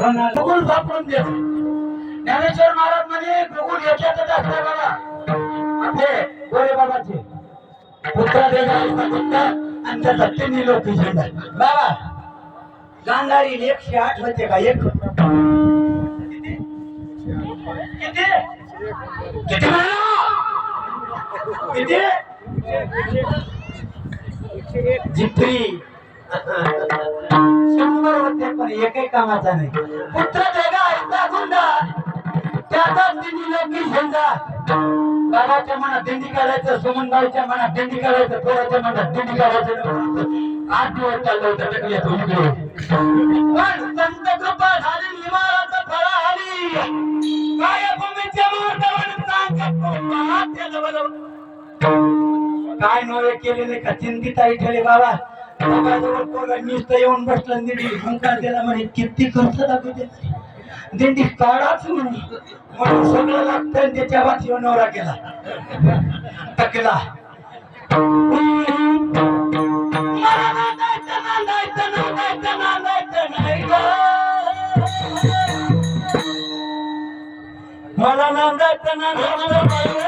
गुगुल सापडून दे. ज्ञानेश्वर महाराज म्हणे गुगुल याच्यातच असते बघा आपले गोरे बाबाचे. पुत्र ऐसा पुत्र आणि त्याचा तिन्ही लोक बाबा गांधारी एकशे आठ होते का? एक. किती? किती किती? जित्री शंभर होते पण एकही कामाचा नाही. पुत्र जगा ऐसा गुंडा. त्याचा तिन्ही लोकी झेंडा. बाबाच्या मनात दिंडी काढायचं सुमनबाईच्या मनात दिंडी काढायचं पोराच्या मनात दिंडी काढायचं. आठ दिवस चाललं होतं टकल्या तो इकडे पण संत कृपा झाली निवाराचं फळा आली. काय भूमीच्या मार्गावर सांगत काय नव्हे केले नाही का चिंतित आई ठेले बाबा? बाबाजवळ पोरगा नुसतं येऊन बसलं दिंडी हंकार त्याला म्हणे किती खर्च लागू दाखवते दिंडी काढाच म्हणे. म्हणून सगळं लागतं त्याच्या त्याच्या येऊन नवरा केला. टकला. मला नांदायचं, नांदायचं,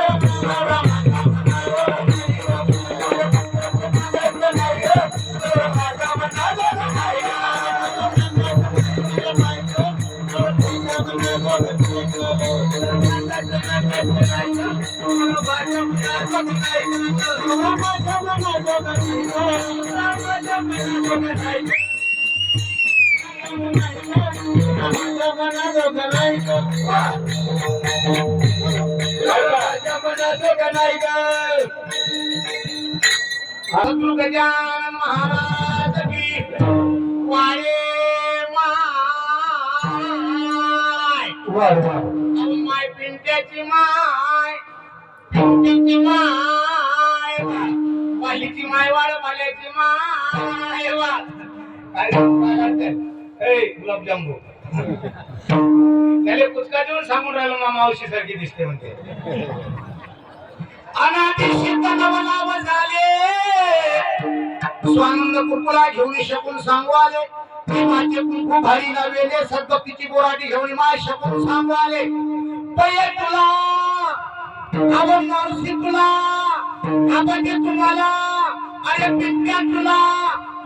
गजानन महाराज की पिंट्याची माय पिंट्याची माय वालीची माय वाळ भाल्याची माय वा. काय गुलाबजांबू त्याला पुचका देऊन सांगून राहिलो मा मावशी सारखी दिसते म्हणते. अनादी नवलाव झाले. स्वानंद कुरकुला घेऊन शकून सांगू आले ते माझे कुंकू भारी नवेले सद्भक्तीची बोराटी घेऊन माय शकून सांगू आले पय तुला आवड मारुसी तुला आबाटे तुम्हाला. अरे पित्या तुला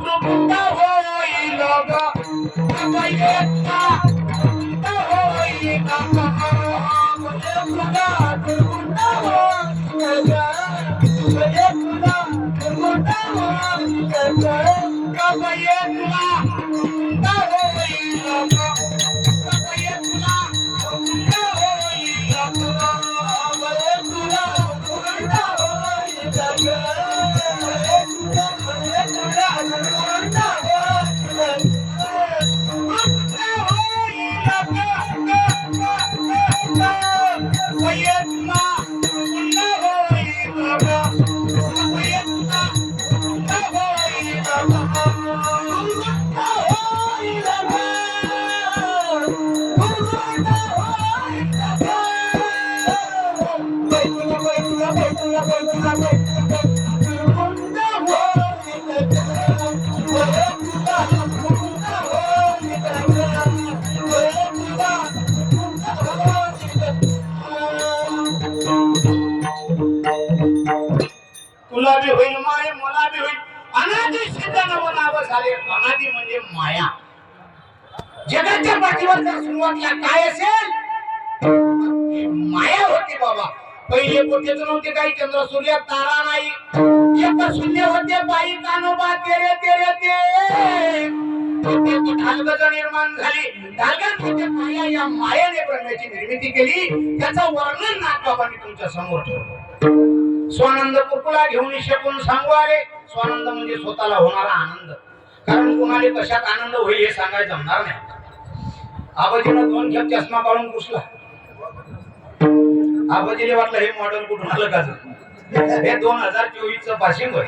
प्रबुद्ध होईल प्रबुद्ध होईल प्रबुद्ध होईल प्रबुद्ध होईल ग अभयता म्हणाले झाले अनादी म्हणजे माया? जगाच्या पाठीवर जर सुरुवातीला काय असेल माया होती बाबा. पहिले कुठेच नव्हते काही चंद्र सूर्य तारा नाही. एक शून्य होते बाई कानोबा तेरे तेरे ते तिथे ढालगज निर्माण झाली. ढालगज म्हणजे माया या मायाने ब्रह्माची निर्मिती केली. त्याचं वर्णन नागबाबांनी तुमच्यासमोर ठेवलं. स्वानंद कुकुला घेऊन शकून सांगू आले. स्वानंद म्हणजे स्वतःला होणारा आनंद. कारण कुणाला कशात आनंद होईल हे सांगायला जमणार नाही. आबाजीनं दोन खेप चष्मा काढून पुसला. आबाजीने वाटलं हे मॉडेल कुठून आलं का? हे दोन हजार चोवीस च पासिंग होय